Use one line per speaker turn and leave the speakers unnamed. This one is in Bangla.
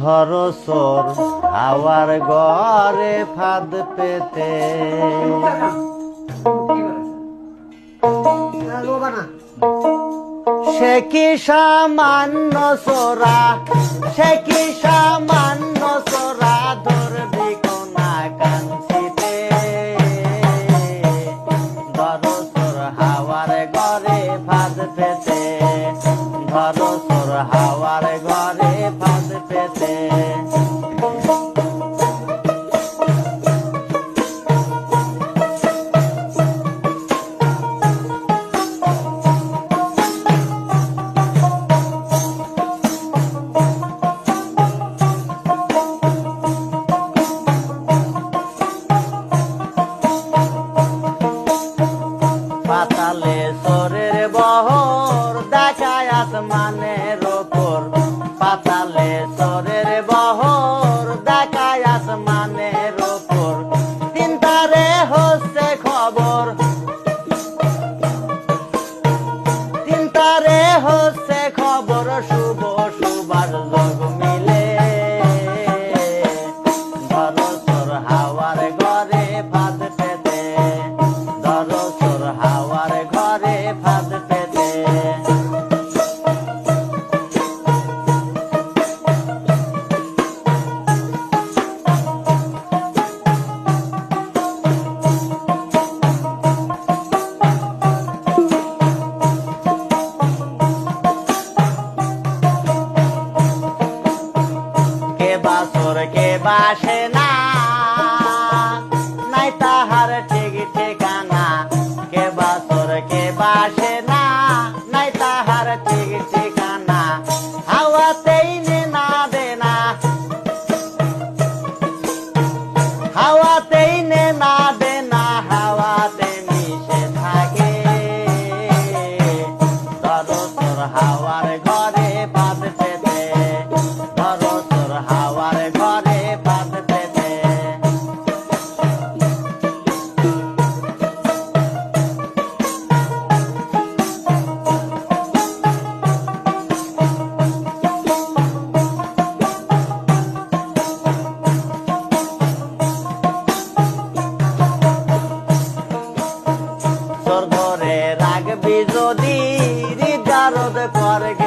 ধরো সোর, হাওয়ার গড়ে ফাঁদ পেতে। সে কি সামান্য সোরা, সে কি সামান্য সোরা ধরবি কোনা ধরো সোর, হাওয়ার গড়ে ফাঁদ পেতে। ধরো সোর, হাওয়ার ফাঁদ পেতে পাতালে সরের বহর দেখায় আসমানের মোরকে বাসে না? নাই তাহার ঠিক ঠিকানা। কে বা কে বাসে না? নাই তাহার ঠিক ঠিকানা। হাওয়াতেই না দে না। হাওয়াতেই না দে না। হাওয়াতে মিশে থাকে। তোর হাওয়ার যদি নির্ধারণ করে